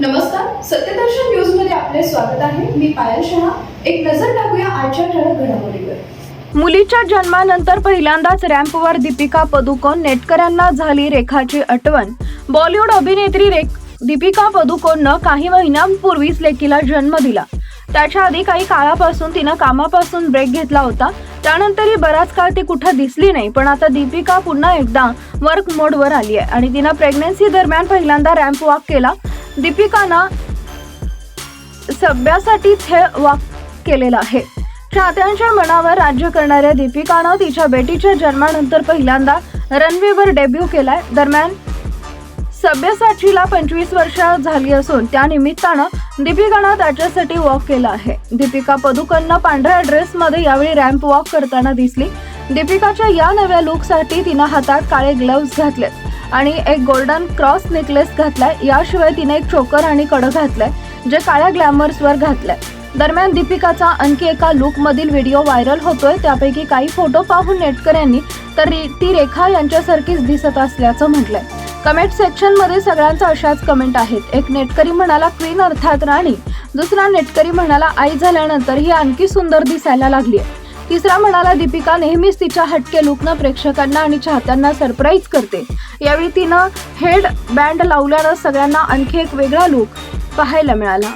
नमस्कार सत्यदर्शन न्यूजमध्ये आपले स्वागत आहे. मी पायल शहा. एक नजर टाकूया आजच्या ठळक घडामोडीवर. मुलीच्या जन्मानंतर पहिल्यांदाच रॅम्पवर दीपिका पदुकोण नेटकऱ्यांना झाली रेखाची आठवण. बॉलिवूड अभिनेत्री रेख दीपिका पदुकोणनं काही महिन्यांपूर्वीच लेकीला जन्म दिला. त्याच्या आधी काही काळापासून तिनं कामापासून ब्रेक घेतला होता. त्यानंतरही बराच काळ ती कुठं दिसली नाही पण आता दीपिका पुन्हा एकदा वर्क मोडवर आली आहे आणि तिनं प्रेग्नन्सी दरम्यान पहिल्यांदा रॅम्प वॉक केला. दीपिकानं सभ्यासाठीच हे वॉक केलेलं आहे. चाहत्यांच्या मनावर राज्य करणाऱ्या दीपिकानं तिच्या बेटीच्या जन्मानंतर पहिल्यांदा रनवेवर डेब्यू केलाय. दरम्यान सभ्यसाचीला पंचवीस वर्ष झाली असून त्या निमित्तानं दीपिकानं त्याच्यासाठी वॉक केला आहे. दीपिका पदुकननं पांढऱ्या ड्रेसमध्ये यावेळी रॅम्प वॉक करताना दिसली. दीपिकाच्या या नव्या लुकसाठी तिनं हातात काळे ग्लव्ज घातलेत. आणि एक गोल्डन क्रॉस नेकलेस घातलाय. याशिवाय तिने एक चोकर आणि कडं घातलंय जे काळ्या ग्लॅमर्सवर घातलंय. दरम्यान दीपिकाचा आणखी एका लुकमधील व्हिडिओ व्हायरल होतोय. त्यापैकी काही फोटो पाहून नेटकऱ्यांनी तर ती रेखा यांच्यासारखीच दिसत असल्याचं म्हटलंय. कमेंट सेक्शनमध्ये सगळ्यांचा अशाच कमेंट आहेत. एक नेटकरी म्हणाला क्वीन अर्थात राणी. दुसरा नेटकरी म्हणाला आई झाल्यानंतर ही आणखी सुंदर दिसायला लागली तिसरा म्हणाला दीपिका नेहमीच तिच्या हटके लुकनं प्रेक्षकांना आणि चाहत्यांना सरप्राईज करते. यावेळी तिनं हेड बँड लावल्यानं सगळ्यांना आणखी एक वेगळा लुक पाहायला मिळाला.